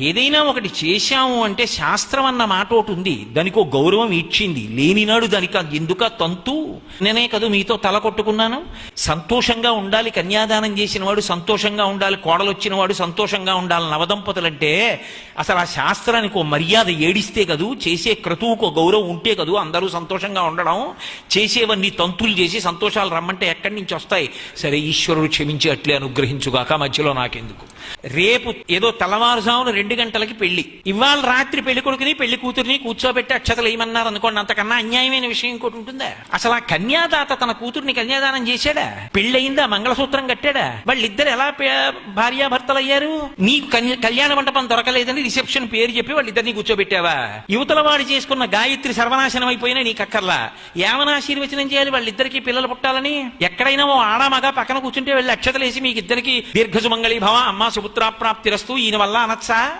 ఏదైనా ఒకటి చేశాము అంటే శాస్త్రం అన్న మాట ఒకటి ఉంది. దానికో గౌరవం ఇచ్చింది లేనినాడు దానికి ఎందుక తంతు? నేనే కదూ మీతో తల కొట్టుకున్నాను? సంతోషంగా ఉండాలి కన్యాదానం చేసిన వాడు సంతోషంగా ఉండాలి కోడలు వచ్చిన వాడు సంతోషంగా ఉండాలి నవదంపతులంటే అసలు ఆ శాస్త్రానికి ఓ మర్యాద ఏడిస్తే కదూ? చేసే క్రతువుకు గౌరవం ఉంటే కదూ? అందరూ సంతోషంగా ఉండడం చేసేవన్నీ తంతులు చేసి సంతోషాలు రమ్మంటే ఎక్కడి నుంచి వస్తాయి? సరే ఈశ్వరుడు క్షమించి అట్లే అనుగ్రహించుగాక మధ్యలో నాకెందుకు? రేపు ఏదో తెల్లవారుజామున రెండు రెండు గంటలకి పెళ్ళి. ఇవాళ రాత్రి పెళ్ళి కొడుకుని పెళ్ళి కూతురిని కూర్చోబెట్టి అక్షతలు ఏమన్నారు అనుకోండి అంతకన్నా అన్యాయమైన విషయం ఇంకోటి ఉంటుందా? అసలు ఆ కన్యాదాత తన కూతుర్ని కన్యాదానం చేశాడా? పెళ్ళయిందా? మంగళసూత్రం కట్టాడా? వాళ్ళిద్దరు ఎలా పే- భార్యాభర్తలు అయ్యారు నీకు కన్య- కళ్యాణ మండపం దొరకలేదని రిసెప్షన్ పేరు చెప్పి వాళ్ళిద్దరిని కూర్చోబెట్టావా? యువతల వాడు చేసుకున్న గాయత్రి సర్వనాశనం అయిపోయినా నీకు అక్కర్లా. ఏమని ఆశీర్వచనం చేయాలి వాళ్ళిద్దరికి పిల్లలు పుట్టాలని? ఎక్కడైనా ఓ ఆడ మగ పక్కన కూర్చుంటే వెళ్ళి అక్షతలేసి మీకు ఇద్దరికి దీర్ఘసుమంగళి భవ అమ్మ సుపుత్రా ప్రాప్తిరస్తూ ఈయన వల్ల అనొచ్చా?